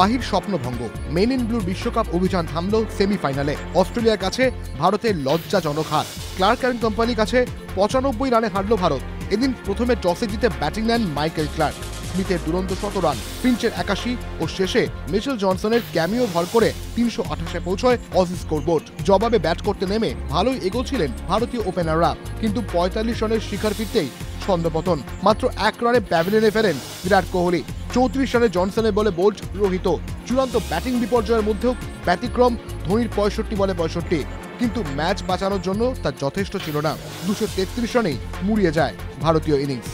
বাহির স্বপ্নভঙ্গ men in ব্লুর বিশ্বকাপ অভিযান থামল সেমিফাইনালে। অস্ট্রেলিয়ার কাছে ভারতের লজ্জাজনক হার। ক্লার্ক অ্যান্ড কোম্পানির কাছে পঁচানব্বই রানে হারল ভারত। এদিন প্রথমে টসে জিতে ব্যাটিং নেন মাইকেল ক্লার্ক। স্মিথের দুরন্ত শত রান, ফিঞ্চের একাশি, ও শেষে মিচেল জনসনের ক্যামিও ভর করে তিনশো আঠাশে পৌঁছয় অজি স্কোরবোর্ড। জবাবে ব্যাট করতে নেমে ভালোই এগোচ্ছিলেন ভারতীয় ওপেনাররা, কিন্তু পঁয়তাল্লিশ রানের শিকার ফিরতেই ছন্দপতন। মাত্র এক রানে প্যাভিলিয়নে ফেরেন বিরাট কোহলি। চৌত্রিশ রানে জনসনের বলে বোল্ট রোহিত। চূড়ান্ত ব্যাটিং বিপর্যয়ের মধ্যেও ব্যতিক্রম, ধোনির পঁয়ষট্টি বলে পঁয়ষট্টি। কিন্তু ম্যাচ বাঁচানোর জন্য তা যথেষ্ট ছিল না। দুশো তেত্রিশ রানেই মুড়িয়ে যায় ভারতীয় ইনিংস।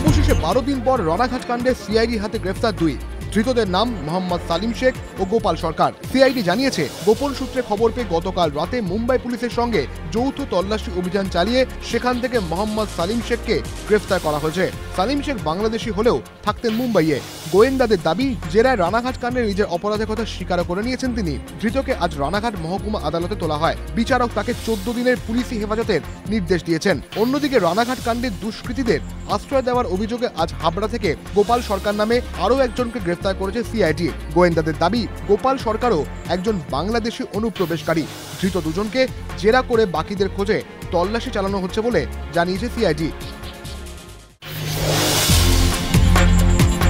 অবশেষে বারো দিন পর রানাঘাট কাণ্ডে সিআইডি হাতে গ্রেফতার দুই। ধৃতদের নাম মোহাম্মদ সালিম শেখ ও গোপাল সরকার। সিআইডি জানিয়েছে, গোপন সূত্রে খবর পেয়ে গতকাল রাতে মুম্বাই পুলিশের সঙ্গে যৌথ তল্লাশি অভিযান চালিয়ে সেখান থেকে মোহাম্মদ সালিম শেখকে গ্রেফতার করা হয়েছে। সালিম শেখ বাংলাদেশি হলেও থাকতেন মুম্বাইয়ে। গোয়েন্দাদের দাবি, জেরায় রানাঘাট কাণ্ডে নিজের অপরাধের কথা স্বীকার করে নিয়েছেন তিনি। ধৃতকে আজ রানাঘাট মহকুমা আদালতে তোলা হয়। বিচারক তাকে চোদ্দ দিনের পুলিশি হেফাজতের নির্দেশ দিয়েছেন। অন্যদিকে রানাঘাট কাণ্ডের দুষ্কৃতীদের আশ্রয় দেওয়ার অভিযোগে আজ হাবড়া থেকে গোপাল সরকার নামে আরও একজনকে গ্রেফতার করেছে সিআইডি। গোয়েন্দাদের দাবি, গোপাল সরকারও একজন বাংলাদেশি অনুপ্রবেশকারী। ধৃত দুজনকে জেরা করে বাকিদের খোঁজে তল্লাশি চালানো হচ্ছে বলে জানিয়েছে সিআইডি।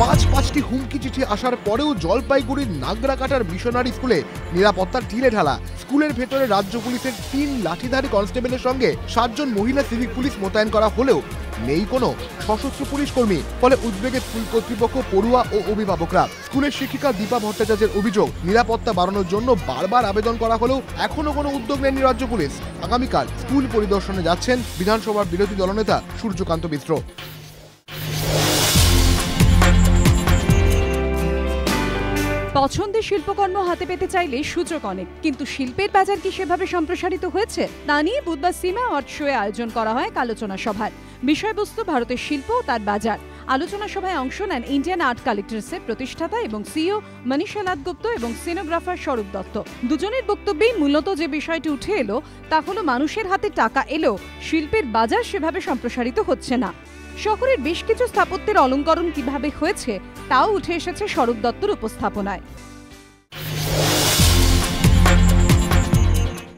পাঁচ পাঁচটি হুমকি চিঠি আসার পরেও জলপাইগুড়ির নাগরাকাটার মিশনারি স্কুলে নিরাপত্তা ঢিলে ঢালা। স্কুলের ভেতরে রাজ্য পুলিশের তিন লাঠিধারী কনস্টেবলের সঙ্গে সাতজন মহিলা সিভিক পুলিশ মোতায়েন করা হলেও নেই কোনো সশস্ত্র পুলিশ কর্মী। ফলে উদ্বেগে স্কুল কর্তৃপক্ষ, পড়ুয়া ও অভিভাবকরা। স্কুলের শিক্ষিকা দীপা ভট্টাচার্যের অভিযোগ, নিরাপত্তা বাড়ানোর জন্য বারবার আবেদন করা হলেও এখনও কোনো উদ্যোগ নেয়নি রাজ্য পুলিশ। আগামীকাল স্কুল পরিদর্শনে যাচ্ছেন বিধানসভার বিরোধী দলনেতা সূর্যকান্ত মিশ্র পছন্দের শিল্পকর্ম হাতে পেতে চাইলে সুযোগ অনেক। কিন্তু শিল্পের বাজার কি সেভাবে সম্প্রসারিত হয়েছে? তা নিয়ে বুধবার সীমা আর্ট শোয়ে আয়োজন করা হয় এক আলোচনা সভার বিষয়বস্তু, ভারতের শিল্প ও তার বাজার। আলোচনা সভায় অংশ নেন ইন্ডিয়ান আর্ট কালেক্টরসের প্রতিষ্ঠাতা এবং সিইও মনীষা নাথ গুপ্ত এবং সিনোগ্রাফার স্বরূপ দত্ত। দুজনের বক্তব্যেই মূলত যে বিষয়টি উঠে এলো, তা হলো মানুষের হাতে টাকা এলেও শিল্পের বাজার সেভাবে সম্প্রসারিত হচ্ছে না। শহরের বেশ কিছু স্থাপত্যের অলঙ্করণ কীভাবে হয়েছে তাও উঠে এসেছে শরৎ দত্তর উপস্থাপনায়।